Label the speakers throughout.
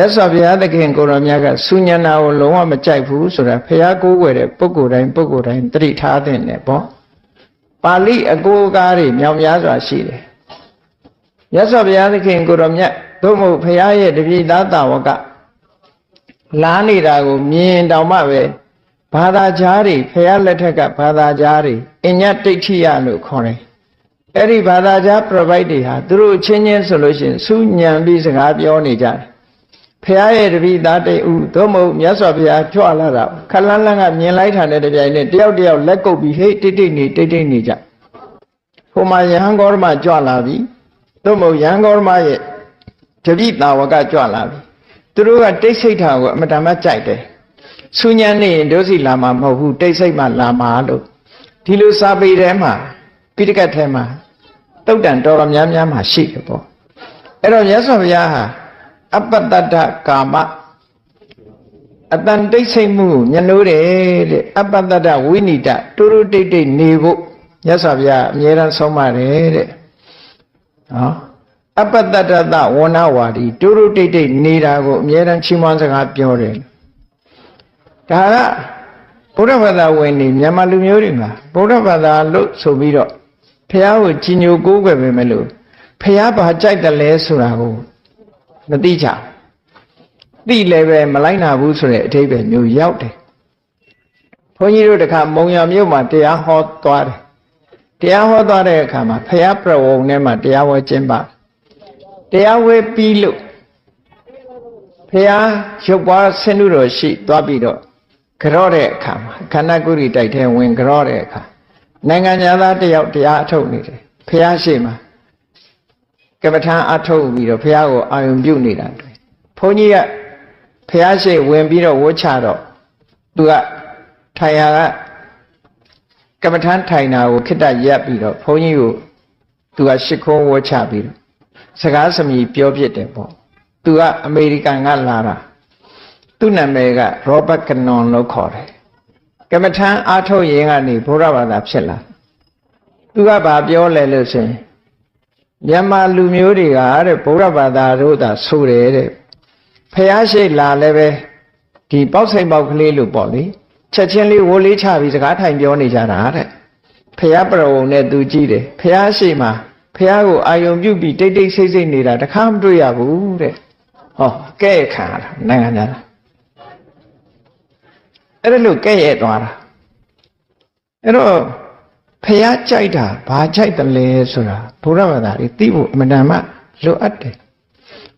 Speaker 1: ရသော်ဘုရားသခင်ကိုရောမြတ်ကဆုညနာကိုလုံးဝမကြိုက်ဘူးဆိုတာဘုရားကိုးကွယ်တဲ့ပုဂ္ဂိုလ်တိုင်းပုဂ္ဂိုလ်တိုင်းသတိထားသင့်တယ်ပေါ့ပါဠိအကိုးအကားတွေမြောင်များစွာရှိတယ်ရသော်ဘုရားသခင်ကိုရောမြတ်သို့မဟုတ်ဘုရားရဲ့တပိသားတာဝကလားနေတာကိုမြင်တောင်မှပဲဘာသာကြားတွေဘုရားလက်ထက်ကဘာသာကြားတွေအညတ်တိဋ္ဌိယလို့ခေါ်တယ်အဲ့ဒီဘာသာကြား provide တွေဟာသူတို့ချင်းချင်းဆိုလို့ရှိရင်စူးညံပြီးစကားပြောနေကြတယ် ဖះရဲ့တပိသားတိတ်ဥသို့မဟုတ်မြတ်စွာဘုရားကြွလာတာခလန်းလန်းကမြင်လိုက်တာနဲ့တပြိုင်နက်တယောက်တယောက်လက်ကုပ်ပြီးဟေးတိတ်တိတ်နေတိတ်တိတ်နေကြဟိုမှာယဟန်ဂေါရမကြွလာပြီသို့မဟုတ်ယဟန်ဂေါရမရဲ့တပိတာဝကကြွလာပြီသူတို့ကတိတ်ဆိတ်တာကိုအမတန်မှကြိုက်တယ်ဆူညံနေရင်ဒုစီလာမှာမဟုတ်ဘူးတိတ်ဆိတ်မှလာမှာလို့ဒီလိုစာပေထဲမှာပိဋကတ်ထဲမှာတုတ်တန်တော်တော်များများမှာရှိတယ်ပေါ့အဲ့တော့မြတ်စွာဘုရားဟာ အပ္ပတ္တကာမအတန်တိတ်ဆိတ်မှုကိုညှလို့တယ်တဲ့အပ္ပတ္တဝိနိတတူတူတိတ်တိတ်နေဖို့မြတ်စွာဘုရားအမြဲတမ်းဆုံးမတယ်တဲ့နော်အပ္ပတ္တတဝဏဝါဒီတူတူတိတ်တိတ်နေတာကိုအမြဲတမ်းချီးမွမ်းစကားပြောတယ်ဒါကဘုရားဘာသာဝင်နေမြန်မာလူမျိုးတွေမှာဘုရားဘာသာလို့ဆိုပြီးတော့ဖះကိုကြီးညိုကိုးကွယ်ပဲမလို့ဖះဘာကြိုက်တယ်လဲဆိုတာကို မသိကြသိလည်းပဲမလိုက်နာဘူးဆိုတဲ့အထိပ္ပယ်မျိုးရောက်တယ်ဘုန်းကြီးတို့တခါမုံရမြို့မှာတရားဟောသွားတယ်တရားဟောသွားတဲ့အခါမှာဖះပြဝုံထဲမှာတရားဝဲကျင်းပါတရားဝဲပြီးလို့ဖះရုပ်ပွားဆင်းနုတော်ရှိသွားပြီးတော့ကြော့တဲ့အခါမှာခန္ဓာကုရိတိုက်ထဲဝင်ကြော့တဲ့အခါနိုင်ငံသားတယောက်တရားအထုတ်နေတယ်ဖះရှိမှာ ကပ္ပထာအထုတ်ပြီးတော့ဖះကိုအာယုံပြုတ်နေတာတွေ့ဘုန်းကြီးကဖះရှိဝင်ပြီးတော့ဝှချတော့သူကထိုင်ရကကမ္မထမ်းထိုင်တာကိုခိတ္တရက်ပြီးတော့ဘုန်းကြီးကိုသူကရှ िख ုံးဝှချပြီးတော့စကားစမြည်ပြောပြတယ်ပေါ့သူကအမေရိကန်ကလာတာသူ့နာမည်ကရောဘတ်ကနွန်လို့ခေါ်တယ်ကမ္မထမ်းအားထုတ်ရင်ကနေဘုရားဘာသာဖြစ်လာသူကဘာပြောလဲလို့ဆိုရင် မြန်မာလူမျိုးတွေကတဲ့ဗုဒ္ဓဘာသာတို့သာဆိုတယ်တဲ့ဖះရှိလာလည်းပဲဒီပေါက်ဆိုင်ပေါက်ကလေးလို့ပေါ့လေချက်ချင်းလေးဝိုးလေးချပြီးစကားထိုင်ပြောနေကြတာတဲ့ဖះပရဝုံနဲ့သူကြည့်တယ်ဖះရှိမှာဖះကိုအာယုံပြုတ်ပြီးတိတ်တိတ်ဆိတ်ဆိတ်နေတာတခါမတွေ့ရဘူးတဲ့ဟောကဲ့ခံရတာနိုင်ငံသားအဲ့ဒါလို့ကဲ့ရဲ့သွားတာအဲ့တော့ ဖះကြိုက်တာဘာကြိုက်တယ်လဲဆိုတာဘုရားဘာသာတွေသိဖို့အမှန်တမ်းမှလိုအပ်တယ်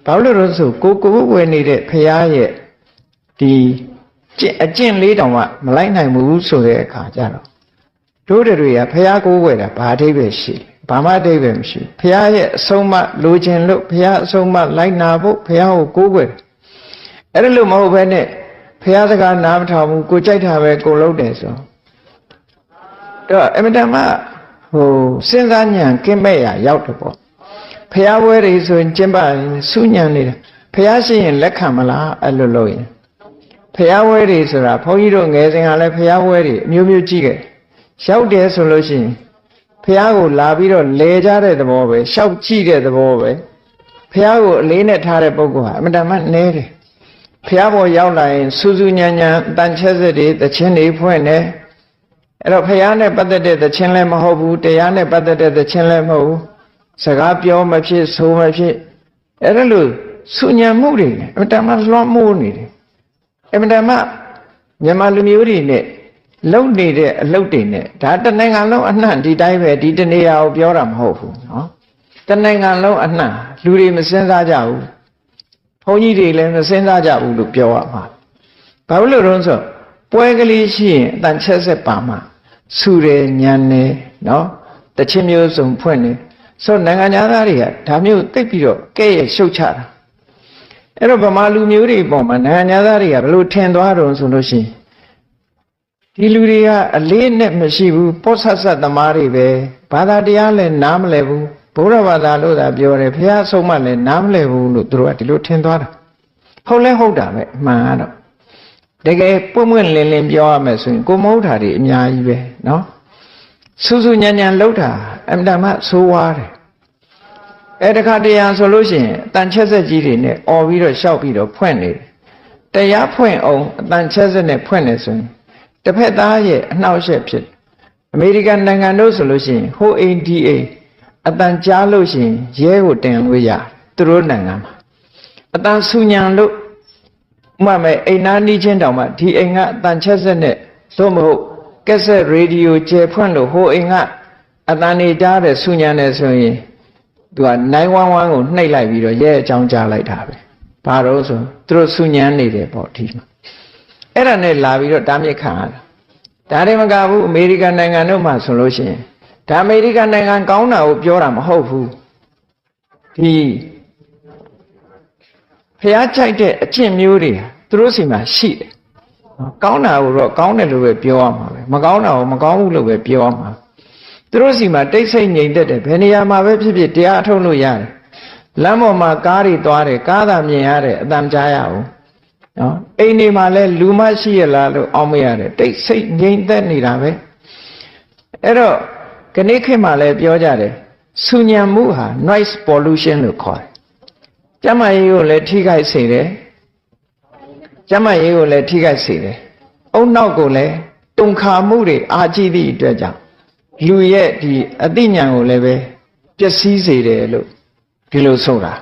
Speaker 1: ဘာလို့လဲဆိုကိုကိုဝယ်နေတဲ့ဖះရဲ့ဒီအကျင့်လေးတောင်မှမလိုက်နိုင်ဘူးဆိုတဲ့အခါကျတော့တို့တွေကဖះကိုဝယ်တာဘာအဓိပ္ပာယ်ရှိဘာမှအဓိပ္ပာယ်မရှိဖះရဲ့အဆုံးမလိုချင်လို့ဖះအဆုံးမလိုက်နာဖို့ဖះကိုကိုးကွယ်အဲ့ဒါလို့မဟုတ်ဘဲနဲ့ဖះစကားနားမထောင်ဘူးကိုကြိုက်တာပဲကိုလုပ်တယ်ဆိုတော့ အမတမဟိုစဉ်းစားညံကင်းမဲ့ရရောက်တယ်ပေါ့ဖះဝဲတွေဆိုရင်ကျင့်ပါဆူညံနေတာဖះရှိရင်လက်ခံမလားအဲ့လိုလုပ်ရင်ဖះဝဲတွေဆိုတာဘုန်းကြီးတို့ငယ်စဉ်ကလည်းဖះဝဲတွေအမျိုးမျိုးကြည့်ခဲ့ရောက်တယ်ဆိုလို့ရှိရင်ဖះကိုလာပြီးတော့လဲကြတဲ့သဘောပဲရှောက်ကြည့်တဲ့သဘောပဲဖះကိုအလေးနဲ့ထားတဲ့ပုဂ္ဂိုလ်ဟာအမတန်မှနဲတယ်ဖះဘောရောက်လာရင်စူးစူးညံညံတန်ချက်စက်တွေတချင်းတွေဖွင့်တယ် အဲ့တော့ဖះနဲ့ပတ်သက်တဲ့တချင်းလည်းမဟုတ်ဘူးတရားနဲ့ပတ်သက်တဲ့တချင်းလည်းမဟုတ်ဘူးစကားပြောမဖြစ်ဆိုမဖြစ်အဲ့ဒါလို့ဆူညံမှုတွေအမတန်မှလွှမ်းမိုးနေတယ်အမတန်မှမြန်မာလူမျိုးတွေနဲ့လုံနေတဲ့အလုပ်တွေနဲ့ဒါတနိုင်ငံလုံးအနှံ့ဒီတိုင်းပဲဒီတနေရာကိုပြောတာမဟုတ်ဘူးနော်တနိုင်ငံလုံးအနှံ့လူတွေမစင်စားကြဘူးဘုန်းကြီးတွေလည်းမစင်စားကြဘူးလို့ပြောရမှာဘာလို့လဲဆိုပွဲကလေးရှိရင်အတန်ချက်ဆက်ပါမှာ ဆူတယ်ညံတယ်နော်တချင်းမျိုးစုံဖွင့်နေဆိုနိုင်ငံသားတွေကဒါမျိုးသိပ်ပြီးတော့ကဲ့ရဲ့ရှုတ်ချတာအဲ့တော့ဗမာလူမျိုးတွေပုံမှာနိုင်ငံသားတွေကဘလို့ထင်သွားတော့ဆိုလို့ရှိရင်ဒီလူတွေကအလေးနဲ့မရှိဘူးပောဆတ်ဆတ်သမားတွေပဲဘာသာတရားလည်းနားမလည်ဘူးဘုရားဘာသာလို့သာပြောတယ်ဘုရားဆုံးမလည်းနားမလည်ဘူးလို့သူတို့ကဒီလိုထင်သွားတာဟုတ်လဲဟုတ်တာပဲအမှန်ကတော့ တကယ်ပွင့်ပွင့်လင်းလင်းပြောရမယ်ဆိုရင်ကိုမဟုတ်တာတွေအများကြီးပဲနော်စူးစူးညံ့ညံ့လှုပ်တာအမှန်မှဆိုးွားတယ်အဲတခါတရားဆိုလို့ရှိရင်အတန်ချက်ဆက်ကြီးတွေနဲ့អော်ပြီးတော့ရှောက်ပြီးတော့ဖွင့်နေတယ်တရားဖွင့်အောင်အတန်ချက်ဆက်နဲ့ဖွင့်နေဆိုရင်တစ်ဖက်သားရဲ့အနှောက်အယှက်ဖြစ်အမေရိကန်နိုင်ငံတို့ဆိုလို့ရှိရင်ဟိုအိမ်ဒီအိမ်အတန်ကြားလို့ရှိရင်ရဲကိုတင်လို့ရသူတို့နိုင်ငံမှာအတန်ဆူညံလို့ ဥပမာအိမ်နာနီးချင်းတောင်မှဒီအိမ်ကအတန်ချက်ဆက်နဲ့သို့မဟုတ်ကက်ဆက်ရေဒီယိုကျယ်ဖွင့်လို့ဟိုအိမ်ကအတန်နေကြားတဲ့ဆူညံတယ်ဆိုရင်သူက911ကိုနှိပ်လိုက်ပြီးတော့ရဲအကြောင်းကြားလိုက်တာပဲဘာလို့ဆိုသူတို့ဆူညံနေတယ်ပေါ့ဒီမှာအဲ့ဒါနဲ့လာပြီးတော့တားမြစ်ခံရတာဒါတွေမကဘူးအမေရိကန်နိုင်ငံတို့မှာဆိုလို့ရှိရင်ဒါအမေရိကန်နိုင်ငံကောင်းတာကိုပြောတာမဟုတ်ဘူးဒီ ဖះကြိုက်တဲ့အကျင့်မျိုးတွေဟာသူတို့စီမှာရှိတယ်နော်ကောင်းတာကိုတော့ကောင်းတယ်လို့ပဲပြောရမှာပဲမကောင်းတာကိုမကောင်းဘူးလို့ပဲပြောရမှာသူတို့စီမှာတိတ်ဆိတ်ငြိမ်သက်တယ်ဘယ်နေရာမှာပဲဖြစ်ဖြစ်တရားအထုတ်လို့ရတယ်လမ်းပေါ်မှာကားတွေသွားတယ်ကားသာမြင်ရတယ်အတန်ကြားရအောင်နော်အိမ်တွေမှာလဲလူမရှိရလားလို့အောင်းမရတယ်တိတ်ဆိတ်ငြိမ်သက်နေတာပဲအဲ့တော့ခဏခေတ်မှာလဲပြောကြတယ်ဆူညံမှုဟာ noise pollution လို့ခေါ်တယ် ကျမကြီးကိုလည်းထိခိုက်စေတယ်ကျမကြီးကိုလည်းထိခိုက်စေတယ်အုံနောက်ကိုလည်းတုန်ခါမှုတွေအာကြည့်သည့်အတွက်ကြောင့်လူရဲ့ဒီအသိဉာဏ်ကိုလည်းပဲပျက်စီးစေတယ်လို့ဒီလိုဆိုတာ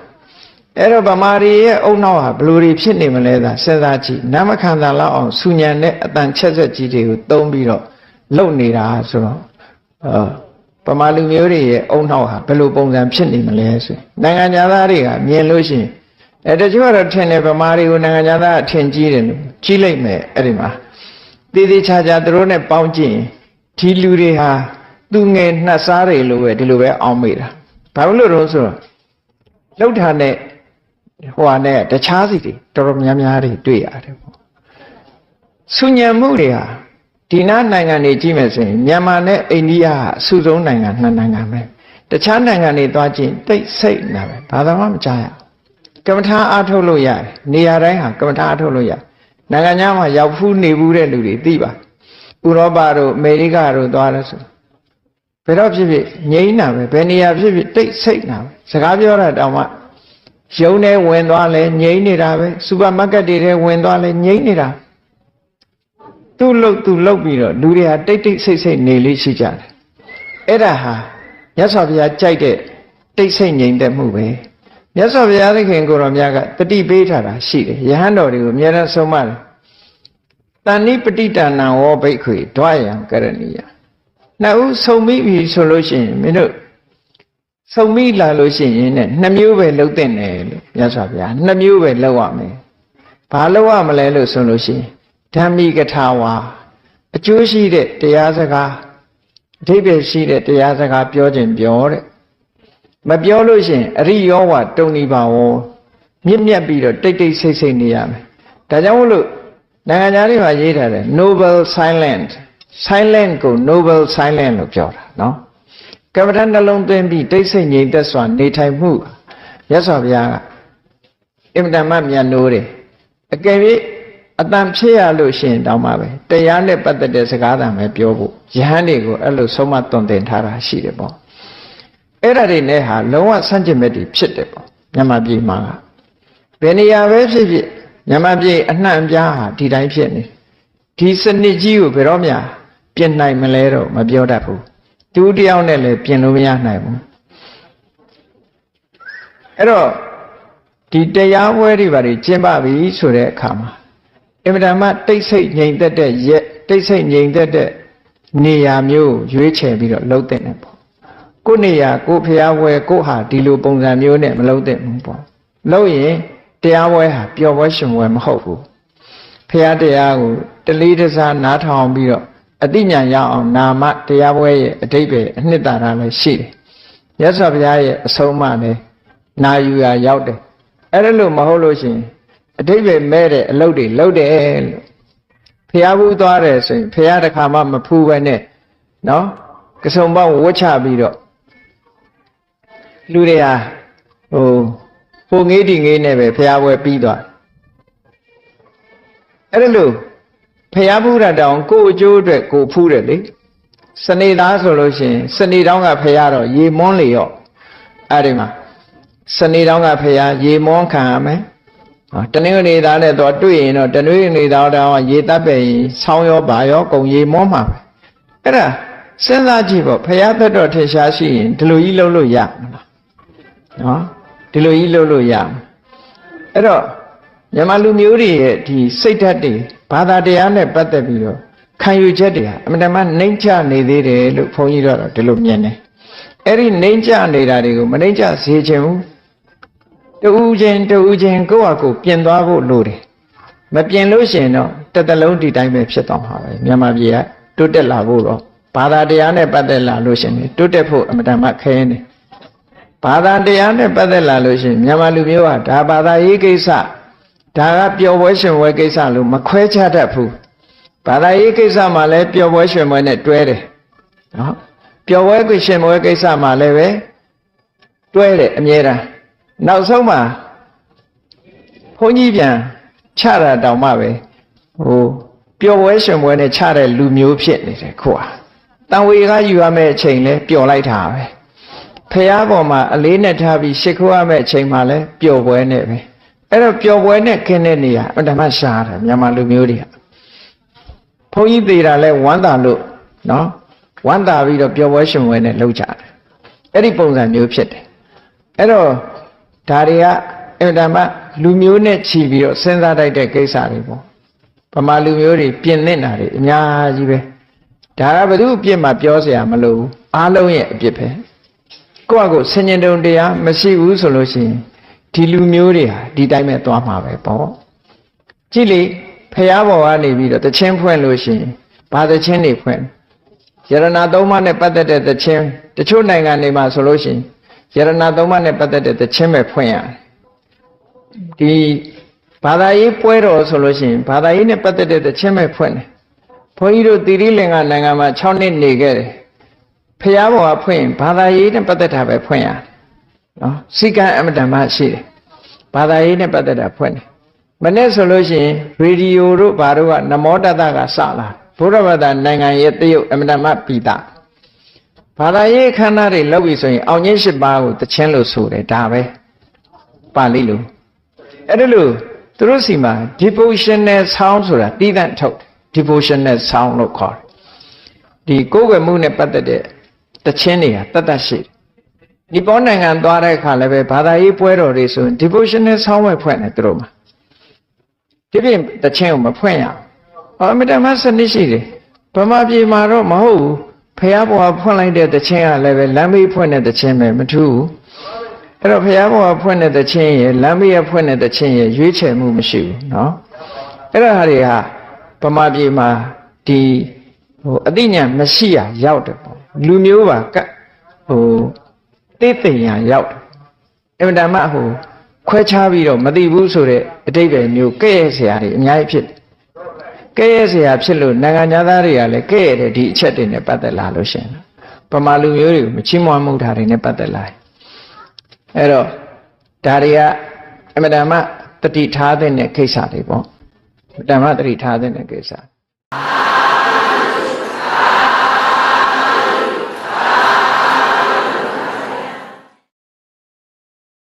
Speaker 1: အဲ့တော့ဗမာရီရဲ့အုံနောက်ဟာဘယ်လိုတွေဖြစ်နေမလဲသာစဉ်းစားကြည့်နာမခန္ဓာလောက်အောင်ဆူညံတဲ့အတန်ချက်ဆက်ကြီးတွေကိုသုံးပြီးတော့လုပ်နေတာဆိုတော့အာပ မာလူမျိုးတွေရဲ့အုံနောက်ဟာဘယ်လိုပုံစံဖြစ်နေမလဲဆိုရင်နိုင်ငံသားတွေကမြင်လို့ရှိရင်အဲတချို့ကတော့ထင်တယ်ဗမာတွေကိုနိုင်ငံသားအထင်ကြီးတယ်လို့ကြီးလိုက်မယ်အဲ့ဒီမှာတည်တည်ချာချာသူတို့နဲ့ပေါင်းကြည့်ရင်ဒီလူတွေဟာသူငယ်နှက်စားတွေလို့ပဲဒီလိုပဲအောင်းမိတာဘာလို့လို့တော့ဆိုတော့လှုပ်ထားတဲ့ဟိုဟာနဲ့တခြားစီတွေတော်တော်များများတွေတွေ့ရတယ်ပေါ့ဆူညံမှုတွေဟာ ဒီနားနိုင်ငံတွေကြည့်မယ်ဆိုရင်မြန်မာနဲ့အိန္ဒိယဟာအဆူဆုံးနိုင်ငံနှစ်နိုင်ငံပဲတခြားနိုင်ငံတွေသွားကြည့်တိတ်ဆိတ်နေတာပဲဘာသာမှမကြားရဘူးကမ္မထာအားထုတ်လို့ရတယ်နေရာတိုင်းဟာကမ္မထာအားထုတ်လို့ရတယ်နိုင်ငံခြားမှာရောက်ဖူးနေဘူးတဲ့လူတွေသိပါဥရောပတို့အမေရိကတို့သွားလို့ဆိုဘယ်တော့ဖြစ်ဖြစ်ငြိမ်းတာပဲဘယ်နေရာဖြစ်ဖြစ်တိတ်ဆိတ်တာပဲစကားပြောတာတောင်မှရုံထဲဝင်သွားလဲငြိမ်းနေတာပဲစူပါမားကတ်တွေထဲဝင်သွားလဲငြိမ်းနေတာ သူ့လုတ်သူ့လုတ်ပြီးတော့လူတွေဟာတိတ်တိတ်ဆိတ်ဆိတ်နေလေးရှိကြတယ်အဲ့ဒါဟာမြတ်စွာဘုရားကြိုက်တဲ့တိတ်ဆိတ်ငြိမ်သက်မှုပဲမြတ်စွာဘုရားသခင်ကိုတော်မြတ်ကတတိပေးထားတာရှိတယ်ယဟန်တော်တွေကိုအများအားဆုံးမတယ်တဏိပတိတဏံဝောဘိက္ခွေဒွါယံကရဏီယနှစ်ဦးဆုံမိပြီဆိုလို့ရှိရင်မင်းတို့ဆုံမိလာလို့ရှိရင်ねနှစ်မျိုးပဲလှုပ်တဲ့တယ်လို့မြတ်စွာဘုရားနှစ်မျိုးပဲလှုပ်ရမယ်ဘာလှုပ်ရမလဲလို့ဆိုလို့ရှိရင် ဓမ္မိကထာဝါအကျိုးရှိတဲ့တရားစကားအဓိပ္ပာယ်ရှိတဲ့တရားစကားပြောခြင်းပြောတဲ့မပြောလို့ရှိရင်အရိယောဝတုံနိဘာဝမြင့်မြတ်ပြီးတော့တိတ်တိတ်ဆိတ်ဆိတ်နေရမယ်ဒါကြောင့်မို့လို့နိုင်ငံသားတွေမှာရေးထားတယ် noble silent silent ကို noble silent လို့ပြောတာเนาะကမ္မဋ္ဌာန်းနှလုံးသွင်းပြီးတိတ်ဆိတ်ငြိမ်သက်စွာနေထိုင်မှုရသော်ဘုရားကအင်မတန်မှမြတ်နိုးတယ်အကယ်၍ အတန်ဖြစ်ရလို့ရှိရင်တောင်းပါပဲတရားနဲ့ပတ်သက်တဲ့စကားသံပဲပြောဖို့ယဟန်တွေကိုအဲ့လိုဆုံးမသွန်သင်ထားတာရှိတယ်ပေါ့အဲ့ဒါတွေနဲ့ဟာလုံးဝဆန့်ကျင်ဘက်တွေဖြစ်တယ်ပေါ့မြန်မာပြည်မှာကဘယ်နေရာပဲဖြစ်ဖြစ်မြန်မာပြည်အနှံ့အပြားဟာဒီတိုင်းဖြစ်နေဒီစနစ်ကြီးကိုဘယ်တော့မှပြင်နိုင်မလဲတော့မပြောတတ်ဘူးသူတယောက်နဲ့လည်းပြင်လို့မရနိုင်ဘူးအဲ့တော့ဒီတရားပွဲတွေဘာတွေကျင့်ပပြီဆိုတဲ့အခါမှာ အင်မတန်မှတိတ်ဆိတ်ငြိမ်သက်တဲ့ရက်တိတ်ဆိတ်ငြိမ်သက်တဲ့နေရာမျိုးရွေးချယ်ပြီးတော့လှုပ်တဲ့နေပေါ့ကိုယ့်နေရာကိုယ့်ဖျားပွဲကိုယ့်ဟာဒီလိုပုံစံမျိုးနဲ့မလှုပ်တဲ့ဘူးပေါ့လှုပ်ရင်တရားပွဲဟာပျော်ပွဲရှင်ပွဲမဟုတ်ဘူးဖျားတရားကိုတလေးတစားနားထောင်ပြီးတော့အတိညာရအောင်နာမတရားပွဲရဲ့အတိတ်ပဲအနှစ်သာရလည်းရှိတယ်မြတ်စွာဘုရားရဲ့အဆုံးအမလည်းနာယူရာရောက်တယ်အဲ့ဒါလို့မဟုတ်လို့ရှိရင် အတိတ်ပဲမဲ့တဲ့အလုပ်တွေလုပ်တယ်လို့ဖះဘူးသွားတယ်ဆိုရင်ဖះတစ်ခါမှမဖူးပဲနဲ့နော်ကစုံပေါင်းဝတ်ချပြီးတော့လူတွေဟာဟိုဟိုငေးတီငေးနဲ့ပဲဖះပွဲပြီးသွားအဲ့ဒါလို့ဖះဘူးရတောင်ကိုအကျိုးအတွက်ကိုဖူးတယ်လေစနေသားဆိုလို့ရှိရင်စနေတောင်းကဖះတော့ရေမွန်းလေရော့အဲ့ဒီမှာစနေတောင်းကဖရာရေမောခံရမယ်ဟော တနင်္ဂနွေသားနဲ့တော့တွေ့ရင်တော့တနင်္ဂနွေသားတောင်ရေတပ်ပဲရင်ဆောင်းရောပါရောကုံရေမောမှာပဲအဲ့ဒါစဉ်းစားကြည့်ပေါ့ဖရာသက်တော်ထင်ရှားရှိရင်ဒီလိုကြီးလုပ်လို့ရမလားနော်ဒီလိုကြီးလုပ်လို့ရမလားအဲ့တော့မြန်မာလူမျိုးတွေရဲ့ဒီစိတ်ဓာတ်တွေဘာသာတရားနဲ့ပတ်သက်ပြီးတော့ခံယူချက်တွေဟာအမှန်တမ်းနှိမ့်ချနေသေးတယ်လို့ဘုန်းကြီးတို့ကတော့ဒီလိုမြင်တယ်အဲ့ဒီနှိမ့်ချနေတာတွေကိုမနှိမ့်ချစေချင်ဘူး တူးချင်းတူးချင်းကိုယ့်ဟာကိုယ်ပြင်သွားဖို့လိုတယ်မပြင်လို့ရှိရင်တော့တစ်သလုံးဒီတိုင်းပဲဖြစ်သွားမှာပဲမြန်မာပြည်ကတိုးတက်လာဖို့တော့ဘာသာတရားနဲ့ပတ်သက်လာလို့ရှိရင်တိုးတက်ဖို့အမှန်တမ်းခဲနေတယ်ဘာသာတရားနဲ့ပတ်သက်လာလို့ရှိရင်မြန်မာလူမျိုးကဒါဘာသာရေးကိစ္စဒါကပျော်ပွဲရှင်ပွဲကိစ္စလို့မခွဲခြားတတ်ဘူးဘာသာရေးကိစ္စမှာလည်းပျော်ပွဲရှင်ပွဲနဲ့တွဲတယ်နော်ပျော်ပွဲကိရှင်ပွဲကိစ္စမှာလည်းပဲတွဲတယ်အမြဲတမ်း နောက်ဆုံးမှာဘုန်းကြီးပြန်ချတာတောင်မှပဲဟိုပျော်ပွဲရှင်ပွဲနဲ့ချတဲ့လူမျိုးဖြစ်နေတယ်ခုဟာတန်ဝေကယူရမယ့်အချိန်လဲပျော်လိုက်တာပဲဖះပေါ်မှာအလေးနဲ့ထားပြီးရှ िख ိုးရမယ့်အချိန်မှလဲပျော်ပွဲနဲ့ပဲအဲ့တော့ပျော်ပွဲနဲ့ခင်းတဲ့နေရာအတ္တမရှားတယ်မြန်မာလူမျိုးတွေကဘုန်းကြီးသေးတာလဲဝမ်းသာလို့နော်ဝမ်းသာပြီးတော့ပျော်ပွဲရှင်ပွဲနဲ့လှုပ်ကြတယ်အဲ့ဒီပုံစံမျိုးဖြစ်တယ်အဲ့တော့ ဒါတွေကအတ္တမလူမျိုးနဲ့ခြီးပြီးတော့စဉ်းစားတတ်တဲ့ကိစ္စတွေပေါ့ဗမာလူမျိုးတွေပြင်နေတာတွေအများကြီးပဲဒါကဘယ်သူအပြစ်မှပြောเสียမလို့ဘူးအားလုံးရဲ့အပြစ်ပဲကိုယ့်အကိုဆင်ញင်တုံတရားမရှိဘူးဆိုလို့ရှိရင်ဒီလူမျိုးတွေဟာဒီတိုင်းပဲသွားမှာပဲပေါ့ကြည့်လေဖះဘော်ကနေပြီးတော့တချင်းဖွင့်လို့ရှိရင်ဘာတချင်းတွေဖွင့်ယရနာသုံးပါးနဲ့ပတ်သက်တဲ့တချင်းတချို့နိုင်ငံတွေမှာဆိုလို့ရှိရင် ယရနာသုံးပါးနဲ့ပတ်သက်တဲ့တချင်းပဲဖွင့်ရတယ်ဒီဘာသာရေးပွဲတော်ဆိုလို့ရှိရင်ဘာသာရေးနဲ့ပတ်သက်တဲ့တခြင်းပဲဖွင့်တယ်။ဘုန်းကြီးတို့တိရိလင်္ကာနိုင်ငံမှာ6နှစ်နေခဲ့တယ်။ဖះဘောကဖွင့်ရင်ဘာသာရေးနဲ့ပတ်သက်တာပဲဖွင့်ရတယ်။နော်။စိကံအမတ္တမရှိတယ်။ဘာသာရေးနဲ့ပတ်သက်တာဖွင့်တယ်။မနေ့ဆိုလို့ရှိရင်ရေဒီယိုတို့ဘာတို့ကနမောတတကစလာဘုရားဘာသာနိုင်ငံရဲ့တရုတ်အမတ္တမပိတာ ဘာသာရေးခန္ဓာတွေလောက်ပြီဆိုရင်အောင်ချင်း၈ပါးကိုတခြင်းလို့ဆိုတယ်ဒါပဲပါဠိလိုအဲ့ဒါလို့သူတို့စီမှာ devotional sound ဆိုတာတည်တံ့ထုတ် devotional sound လို့ခေါ်တယ်ဒီကိုယ်ွယ်မှုနဲ့ပတ်သက်တဲ့တခြင်းတွေကတတ်တတ်ရှိတယ်ဒီပေါ်နိုင်ငံသွားတဲ့အခါလည်းပဲဘာသာရေးပွဲတော်တွေဆိုရင် devotional sound ပဲဖွင့်တယ်သူတို့မှာဒီပြင်တခြင်းကိုမဖွင့်ရအောင်အမြဲတမ်းစနစ်ရှိတယ်ဗမာပြည်မှာတော့မဟုတ်ဘူး ဖះဘွားဖွင့်လိုက်တဲ့တခြင်းကလည်းပဲလမ်းမေးဖွင့်တဲ့တခြင်းပဲမထူးဘူးအဲ့တော့ဘုရားဘောကဖွင့်တဲ့တခြင်းရယ်လမ်းမရဖွင့်တဲ့တခြင်းရယ်ရွေးချယ်မှုမရှိဘူးเนาะအဲ့ဒါဟာတွေဟာဗမာပြည်မှာဒီဟိုအသိဉာဏ်မရှိရရောက်တယ်ပေါ့လူမျိုးပါကဟိုသိသိညာရောက်တယ်အမှန်တမ်းဟိုခွဲခြားပြီးတော့မသိဘူးဆိုတဲ့အတိတ်ပဲမျိုးကဲ့ရဲ့ဆရာတွေအများကြီးဖြစ် ကဲ့ရဲ့ဆရာဖြစ်လို့နိုင်ငံသားတွေကလည်းကဲ့ရဲ့တဲ့ဒီအချက်တွေနဲ့ပတ်သက်လာလို့ရှင်ဗမာလူမျိုးတွေကိုမချီးမွမ်းမှုထားတွေနဲ့ပတ်သက်လာတယ်အဲ့တော့ဒါတွေကအမတန်မှတတိထားတဲ့ကိစ္စတွေပေါ့အမတန်မှတတိထားတဲ့ကိစ္စ